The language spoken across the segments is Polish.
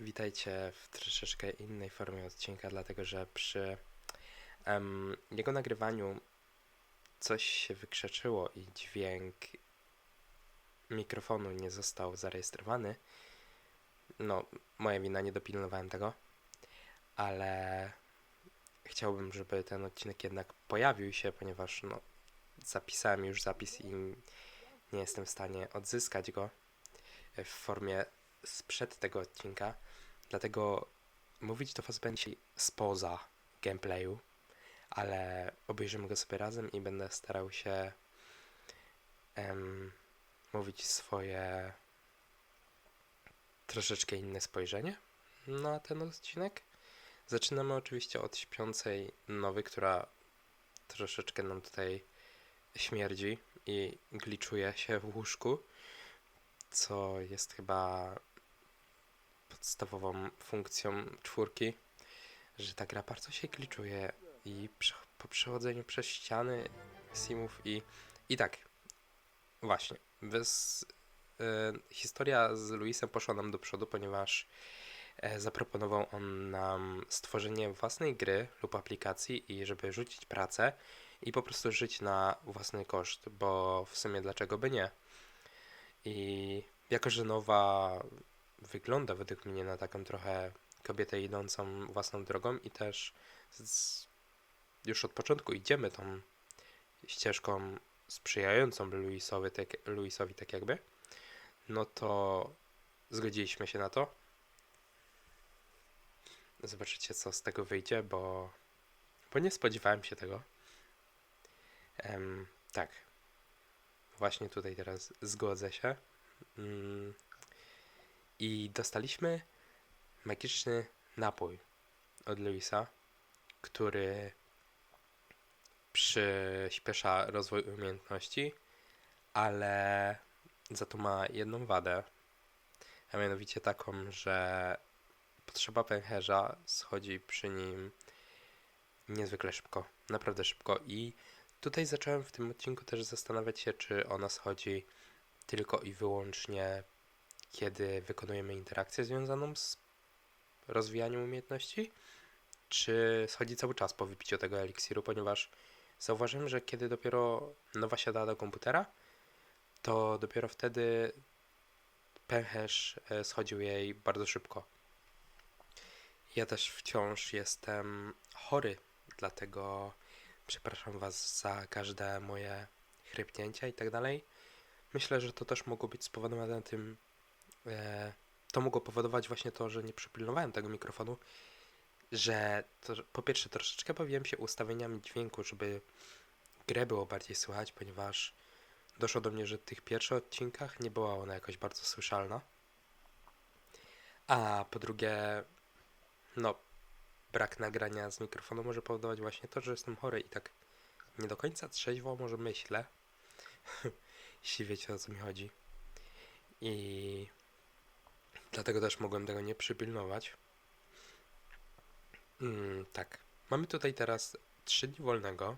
witajcie w troszeczkę innej formie odcinka, dlatego że przy em, jego nagrywaniu coś się wykrzeczyło i dźwięk mikrofonu nie został zarejestrowany. No, moja wina, nie dopilnowałem tego, ale chciałbym, żeby ten odcinek jednak pojawił się, ponieważ no, zapisałem już zapis i nie jestem w stanie odzyskać go w formie sprzed tego odcinka. Dlatego mówić do Was będzie spoza gameplayu, ale obejrzymy go sobie razem i będę starał się em, mówić swoje troszeczkę inne spojrzenie na ten odcinek. Zaczynamy oczywiście od śpiącej nowy, która troszeczkę nam tutaj śmierdzi i gliczuje się w łóżku, co jest chyba podstawową funkcją czwórki, że ta gra bardzo się gliczuje i prze- po przechodzeniu przez ściany simów i i tak właśnie bez, e, historia z Luisem poszła nam do przodu, ponieważ e, zaproponował on nam stworzenie własnej gry lub aplikacji i żeby rzucić pracę i po prostu żyć na własny koszt, bo w sumie dlaczego by nie? I jako, że nowa wygląda według mnie na taką trochę kobietę idącą własną drogą i też z, już od początku idziemy tą ścieżką sprzyjającą Luisowi tak, tak jakby, no to zgodziliśmy się na to. Zobaczycie, co z tego wyjdzie, bo, bo nie spodziewałem się tego. Em, tak. Właśnie tutaj teraz zgodzę się. Mm. I dostaliśmy magiczny napój od Luisa, który przyspiesza rozwój umiejętności, ale za to ma jedną wadę, a mianowicie taką, że potrzeba pęcherza schodzi przy nim niezwykle szybko, naprawdę szybko. I tutaj zacząłem w tym odcinku też zastanawiać się, czy ona schodzi tylko i wyłącznie kiedy wykonujemy interakcję związaną z rozwijaniem umiejętności, czy schodzi cały czas po wypiciu tego eliksiru, ponieważ zauważyłem, że kiedy dopiero nowa siada do komputera, to dopiero wtedy pęcherz e, schodził jej bardzo szybko. Ja też wciąż jestem chory, dlatego przepraszam Was za każde moje chrypnięcia i tak dalej. Myślę, że to też mogło być spowodowane tym, to mogło powodować właśnie to, że nie przypilnowałem tego mikrofonu, że to, po pierwsze troszeczkę bawiłem się ustawieniami dźwięku, żeby grę było bardziej słychać, ponieważ doszło do mnie, że w tych pierwszych odcinkach nie była ona jakoś bardzo słyszalna. A po drugie, no, brak nagrania z mikrofonu może powodować właśnie to, że jestem chory i tak nie do końca trzeźwo może myślę, jeśli wiecie o co mi chodzi. I dlatego też mogłem tego nie przypilnować. Mm, tak. Mamy tutaj teraz 3 dni wolnego,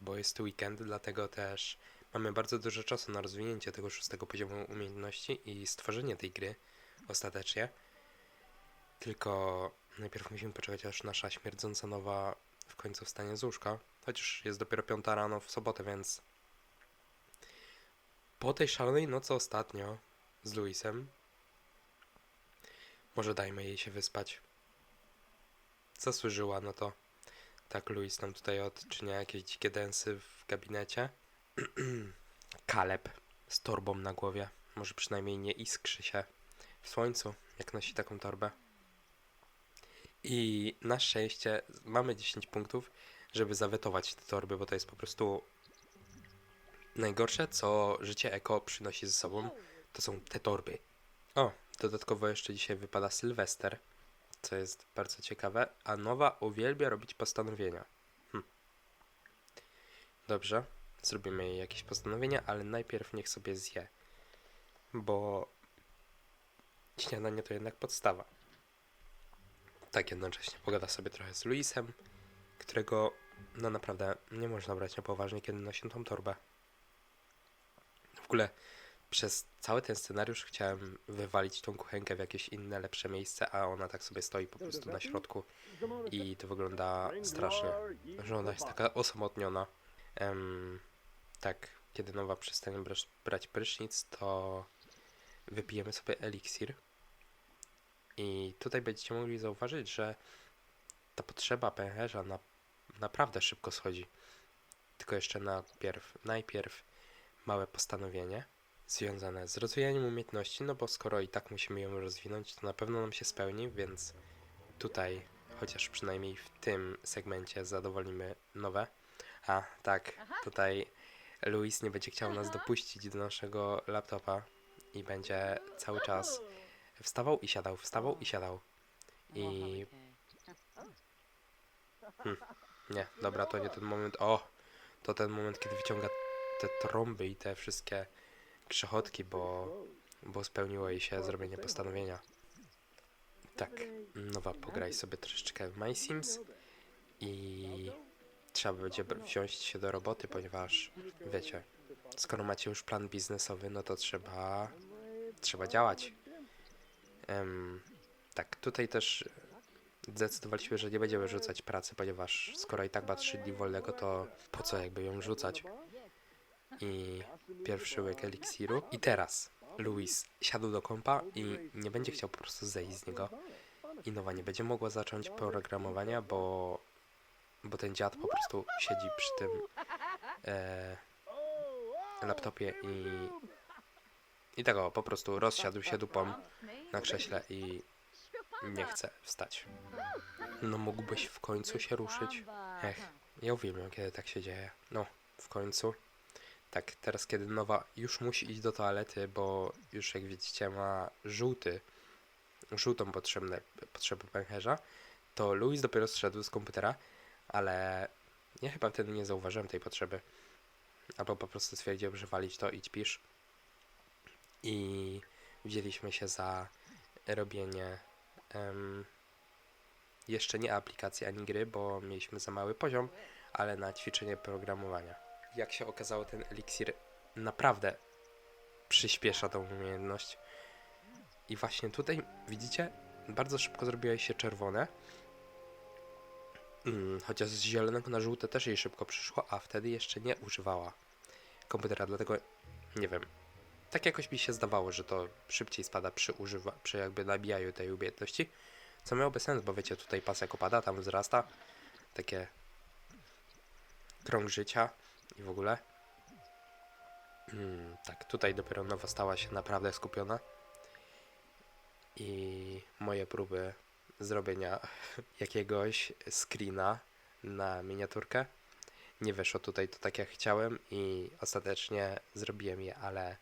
bo jest weekend, dlatego też mamy bardzo dużo czasu na rozwinięcie tego szóstego poziomu umiejętności i stworzenie tej gry ostatecznie. Tylko najpierw musimy poczekać, aż nasza śmierdząca nowa w końcu wstanie z łóżka. Chociaż jest dopiero piąta rano w sobotę, więc po tej szalonej nocy ostatnio z Luisem może dajmy jej się wyspać. Zasłużyła na to. Tak, Luis nam tutaj odczynia jakieś dzikie densy w gabinecie. Kaleb z torbą na głowie. Może przynajmniej nie iskrzy się w słońcu, jak nosi taką torbę. I na szczęście mamy 10 punktów, żeby zawetować te torby, bo to jest po prostu najgorsze, co życie eko przynosi ze sobą. To są te torby. O, dodatkowo jeszcze dzisiaj wypada Sylwester, co jest bardzo ciekawe, a nowa uwielbia robić postanowienia. Hm. Dobrze, zrobimy jej jakieś postanowienia, ale najpierw niech sobie zje, bo śniadanie to jednak podstawa. Tak jednocześnie pogada sobie trochę z Luisem, którego no naprawdę nie można brać na poważnie, kiedy nosi tą torbę. W ogóle przez cały ten scenariusz chciałem wywalić tą kuchenkę w jakieś inne, lepsze miejsce, a ona tak sobie stoi po prostu na środku i to wygląda strasznie, że ona jest taka osamotniona. Em, tak, kiedy nowa przestanie brać, brać prysznic, to wypijemy sobie eliksir. I tutaj będziecie mogli zauważyć, że ta potrzeba pęcherza na, naprawdę szybko schodzi. Tylko jeszcze najpierw, najpierw małe postanowienie związane z rozwijaniem umiejętności, no bo skoro i tak musimy ją rozwinąć, to na pewno nam się spełni, więc tutaj, chociaż przynajmniej w tym segmencie zadowolimy nowe. A, tak, tutaj Luis nie będzie chciał nas dopuścić do naszego laptopa i będzie cały czas wstawał i siadał, wstawał i siadał. I nie, dobra, to nie ten moment. O, to ten moment, kiedy wyciąga te trąby i te wszystkie grzechotki, bo, bo spełniło jej się zrobienie postanowienia. Tak, nowa, pograj sobie troszeczkę w My Sims i trzeba będzie wziąć się do roboty, ponieważ wiecie, skoro macie już plan biznesowy, no to trzeba, trzeba działać. Em, tak, tutaj też zdecydowaliśmy, że nie będziemy rzucać pracy, ponieważ skoro i tak ma 3 dni wolnego, to po co jakby ją rzucać? I pierwszy łyk eliksiru. I teraz Luis siadł do kompa i nie będzie chciał po prostu zejść z niego. I nowa nie będzie mogła zacząć programowania, bo, bo ten dziad po prostu siedzi przy tym e, laptopie i i tego po prostu rozsiadł się dupą na krześle i nie chce wstać. No mógłbyś w końcu się ruszyć? Ech, ja uwielbiam, kiedy tak się dzieje. No, w końcu. Tak, teraz kiedy nowa już musi iść do toalety, bo już jak widzicie ma żółty, żółtą potrzebne, potrzebę pęcherza, to Louis dopiero zszedł z komputera, ale ja chyba wtedy nie zauważyłem tej potrzeby. Albo po prostu stwierdziłem, że walić to, idź pisz. I wzięliśmy się za robienie em, jeszcze nie aplikacji ani gry, bo mieliśmy za mały poziom, ale na ćwiczenie programowania. Jak się okazało, ten eliksir naprawdę przyspiesza tą umiejętność. I właśnie tutaj widzicie, bardzo szybko zrobiło się czerwone. Mm, chociaż z zielonego na żółte też jej szybko przyszło, a wtedy jeszcze nie używała komputera, dlatego nie wiem. Tak jakoś mi się zdawało, że to szybciej spada przy, używa, przy jakby nabijaniu tej umiejętności. Co miałoby sens, bo wiecie, tutaj pasek opada, tam wzrasta. Takie krąg życia i w ogóle. Mm, tak, tutaj dopiero nowa stała się naprawdę skupiona. I moje próby zrobienia jakiegoś screena na miniaturkę nie weszło tutaj to tak jak chciałem i ostatecznie zrobiłem je, ale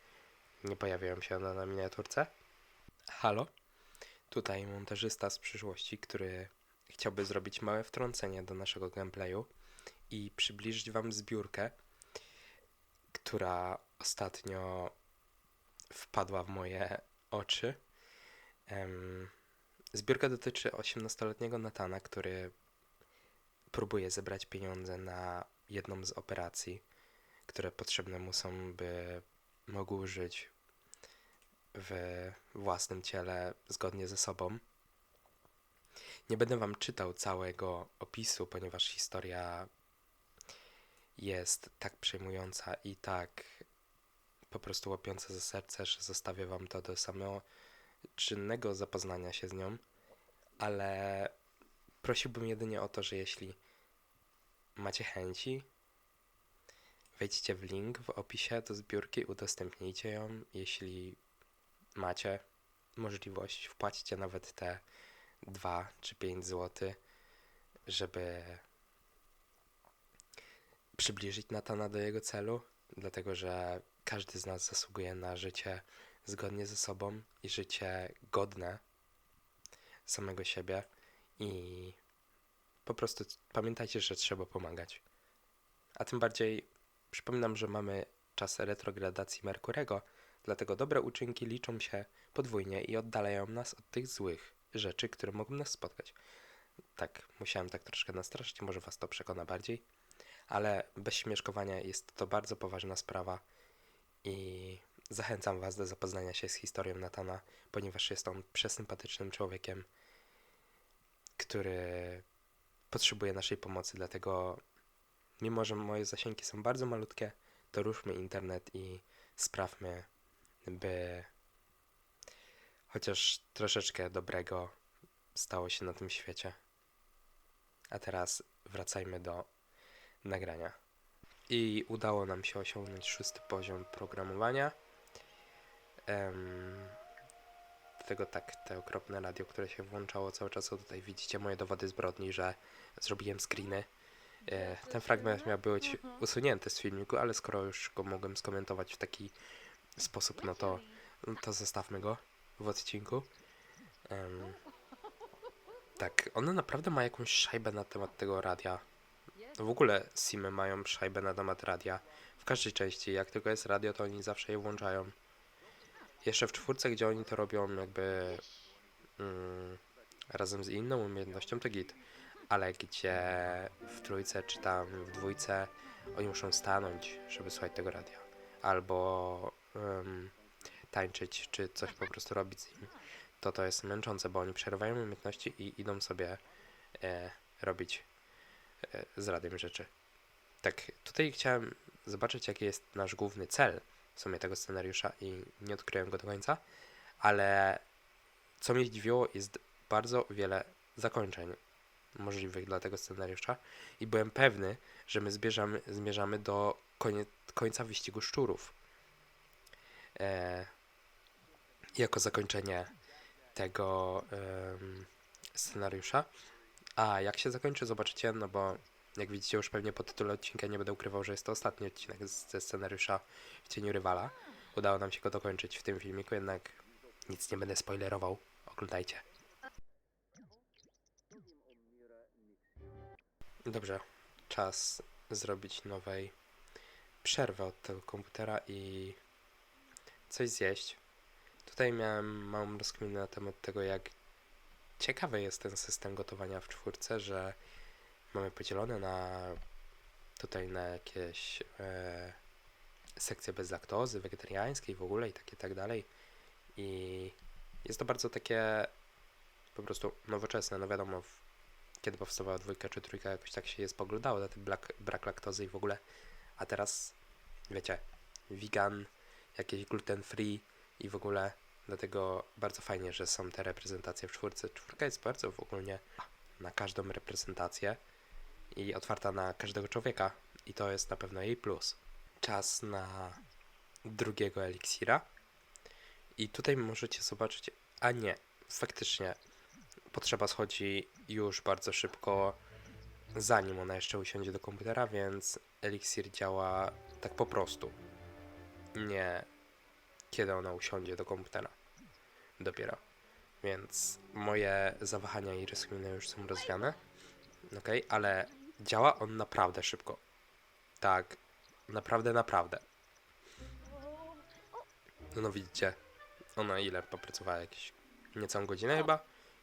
nie pojawiają się one na miniaturce. Halo? Tutaj montażysta z przyszłości, który chciałby zrobić małe wtrącenie do naszego gameplayu i przybliżyć Wam zbiórkę, która ostatnio wpadła w moje oczy. Zbiórka dotyczy 18-letniego Natana, który próbuje zebrać pieniądze na jedną z operacji, które potrzebne mu są, by mógł żyć w własnym ciele zgodnie ze sobą. Nie będę wam czytał całego opisu, ponieważ historia jest tak przejmująca i tak po prostu łapiąca za serce, że zostawię wam to do samoczynnego zapoznania się z nią, ale prosiłbym jedynie o to, że jeśli macie chęci, wejdźcie w link w opisie do zbiórki, udostępnijcie ją. Jeśli macie możliwość, wpłaćcie nawet te 2 czy 5 zł, żeby przybliżyć Natana do jego celu, dlatego że każdy z nas zasługuje na życie zgodnie ze sobą i życie godne samego siebie i po prostu pamiętajcie, że trzeba pomagać. A tym bardziej przypominam, że mamy czas retrogradacji Merkurego, dlatego dobre uczynki liczą się podwójnie i oddalają nas od tych złych rzeczy, które mogą nas spotkać. Tak, musiałem tak troszkę nastraszyć, może was to przekona bardziej, ale bez śmieszkowania jest to bardzo poważna sprawa i zachęcam Was do zapoznania się z historią Natana, ponieważ jest on przesympatycznym człowiekiem, który potrzebuje naszej pomocy. Dlatego, mimo że moje zasięgi są bardzo malutkie, to ruszmy internet i sprawmy, by chociaż troszeczkę dobrego stało się na tym świecie. A teraz wracajmy do nagrania. I udało nam się osiągnąć szósty poziom programowania. Em, Dlatego tak, te okropne radio, które się włączało cały czas, o tutaj widzicie moje dowody zbrodni, że zrobiłem screeny. E, Ten fragment miał być usunięty z filmiku, ale skoro już go mogłem skomentować w taki sposób, no to, no to zostawmy go w odcinku. Tak, ona naprawdę ma jakąś szajbę na temat tego radia. W ogóle Simy mają szajbę na temat radia. W każdej części, jak tylko jest radio, to oni zawsze je włączają. Jeszcze w czwórce, gdzie oni to robią jakby mm, razem z inną umiejętnością, to git. Ale gdzie w trójce czy tam w dwójce oni muszą stanąć, żeby słuchać tego radia. Albo em, tańczyć, czy coś po prostu robić z nim. To to jest męczące, bo oni przerywają umiejętności i idą sobie e, robić z radiem rzeczy. Tak, tutaj chciałem zobaczyć, jaki jest nasz główny cel w sumie tego scenariusza i nie odkryłem go do końca, ale co mnie zdziwiło, jest bardzo wiele zakończeń możliwych dla tego scenariusza i byłem pewny, że my zbierzamy, zmierzamy do konie, końca wyścigu szczurów. E, jako zakończenie tego em, scenariusza. A jak się zakończy, zobaczycie, no bo jak widzicie już pewnie po tytule odcinka nie będę ukrywał, że jest to ostatni odcinek ze scenariusza w cieniu rywala. Udało nam się go dokończyć w tym filmiku, jednak nic nie będę spoilerował. Oglądajcie. Dobrze, czas zrobić nowej przerwę od tego komputera i coś zjeść. Tutaj miałem małą rozkminę na temat tego, jak ciekawy jest ten system gotowania w czwórce, że mamy podzielone na tutaj na jakieś e, sekcje bez laktozy, wegetariańskiej w ogóle i takie tak dalej. I jest to bardzo takie po prostu nowoczesne. No wiadomo, w, kiedy powstawała dwójka czy trójka, jakoś tak się je spoglądało na ten brak, brak laktozy i w ogóle. A teraz, wiecie, vegan, jakieś gluten free i w ogóle. Dlatego bardzo fajnie, że są te reprezentacje w czwórce. Czwórka jest bardzo w ogóle na każdą reprezentację i otwarta na każdego człowieka. I to jest na pewno jej plus. Czas na drugiego eliksira. I tutaj możecie zobaczyć, a nie, faktycznie potrzeba schodzi już bardzo szybko, zanim ona jeszcze usiądzie do komputera, więc eliksir działa tak po prostu. Nie kiedy ona usiądzie do komputera. Dopiero. Więc moje zawahania i rozkminy już są rozwiane. Ok, ale działa on naprawdę szybko. Tak, naprawdę, naprawdę. No, no widzicie, ona ile popracowała? Jakieś niecałą godzinę chyba?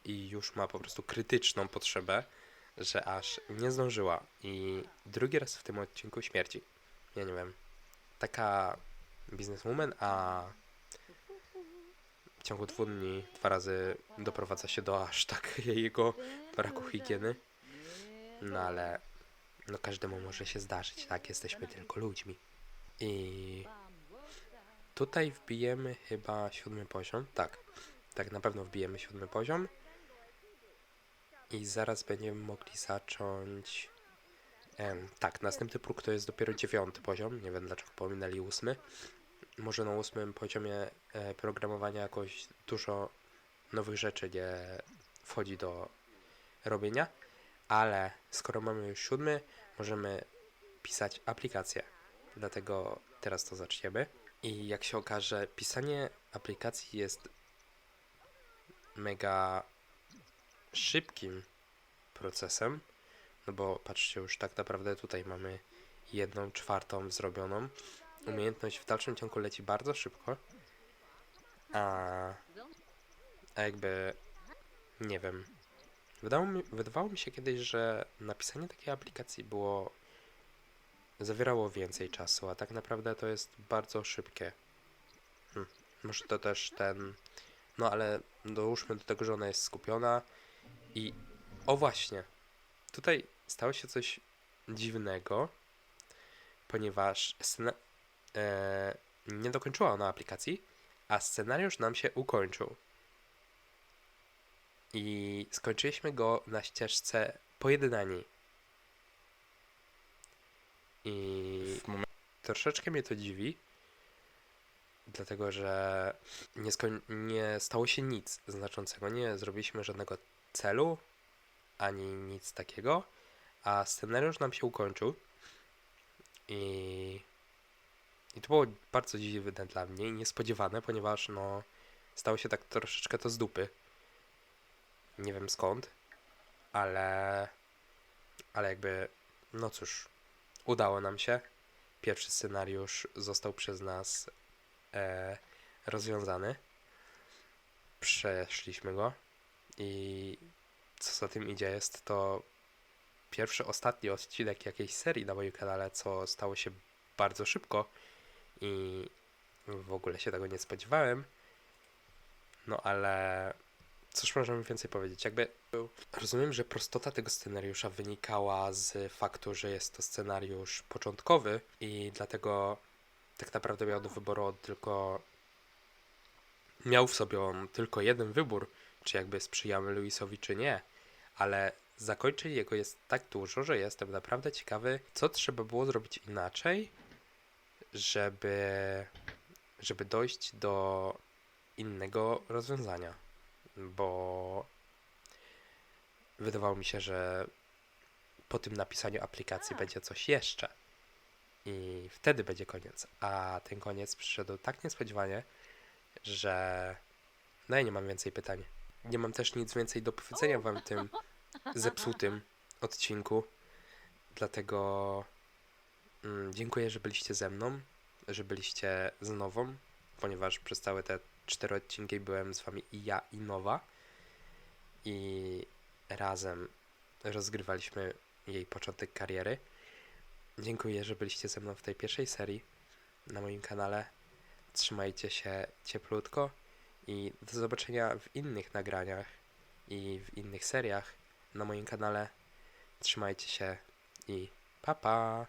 I już ma po prostu krytyczną potrzebę, że aż nie zdążyła. I drugi raz w tym odcinku śmierci. Ja nie wiem. Taka bizneswoman, a w ciągu dwóch dni dwa razy doprowadza się do aż takiego braku higieny. No ale no każdemu może się zdarzyć, tak? Jesteśmy tylko ludźmi. I tutaj wbijemy chyba siódmy poziom. Tak, tak na pewno wbijemy siódmy poziom. I zaraz będziemy mogli zacząć. Tak, następny próg to jest dopiero dziewiąty poziom. Nie wiem dlaczego pominęli ósmy. Może na ósmym poziomie e, programowania jakoś dużo nowych rzeczy nie wchodzi do robienia, ale skoro mamy już siódmy, możemy pisać aplikacje. Dlatego teraz to zaczniemy. I jak się okaże, pisanie aplikacji jest mega szybkim procesem, no bo patrzcie, już tak naprawdę tutaj mamy jedną czwartą zrobioną. Umiejętność w dalszym ciągu leci bardzo szybko, a, a jakby nie wiem. Wydało mi, wydawało mi się kiedyś, że napisanie takiej aplikacji było zawierało więcej czasu, a tak naprawdę to jest bardzo szybkie. Może to też ten. No ale dołóżmy do tego, że ona jest skupiona. I o właśnie. Tutaj stało się coś dziwnego, ponieważ scena... e, nie dokończyła ona aplikacji, a scenariusz nam się ukończył. I skończyliśmy go na ścieżce pojednani. I troszeczkę mnie to dziwi, dlatego że nie, skoń- nie stało się nic znaczącego. Nie zrobiliśmy żadnego celu, ani nic takiego, a scenariusz nam się ukończył. I, i to było bardzo dziwne dla mnie i niespodziewane, ponieważ no, stało się tak troszeczkę to z dupy. Nie wiem skąd, ale, ale jakby, no cóż, udało nam się pierwszy scenariusz został przez nas e, rozwiązany. Przeszliśmy go i co za tym idzie, jest to pierwszy, ostatni odcinek jakiejś serii na moim kanale, co stało się bardzo szybko i w ogóle się tego nie spodziewałem. No ale cóż możemy więcej powiedzieć? Jakby rozumiem, że prostota tego scenariusza wynikała z faktu, że jest to scenariusz początkowy i dlatego tak naprawdę miał do wyboru tylko miał w sobie on tylko jeden wybór, czy jakby sprzyjamy Luisowi, czy nie, ale zakończeń jego jest tak dużo, że jestem naprawdę ciekawy, co trzeba było zrobić inaczej, żeby, żeby dojść do innego rozwiązania, bo wydawało mi się, że po tym napisaniu aplikacji będzie coś jeszcze. I wtedy będzie koniec, a ten koniec przyszedł tak niespodziewanie, że no ja nie mam więcej pytań. Nie mam też nic więcej do powiedzenia wam tym zepsutym odcinku. Dlatego mm, dziękuję, że byliście ze mną, że byliście z Nową, ponieważ przez całe te cztery odcinki byłem z wami i ja, i Nowa. I razem rozgrywaliśmy jej początek kariery. Dziękuję, że byliście ze mną w tej pierwszej serii na moim kanale. Trzymajcie się cieplutko i do zobaczenia w innych nagraniach i w innych seriach na moim kanale. Trzymajcie się i pa pa!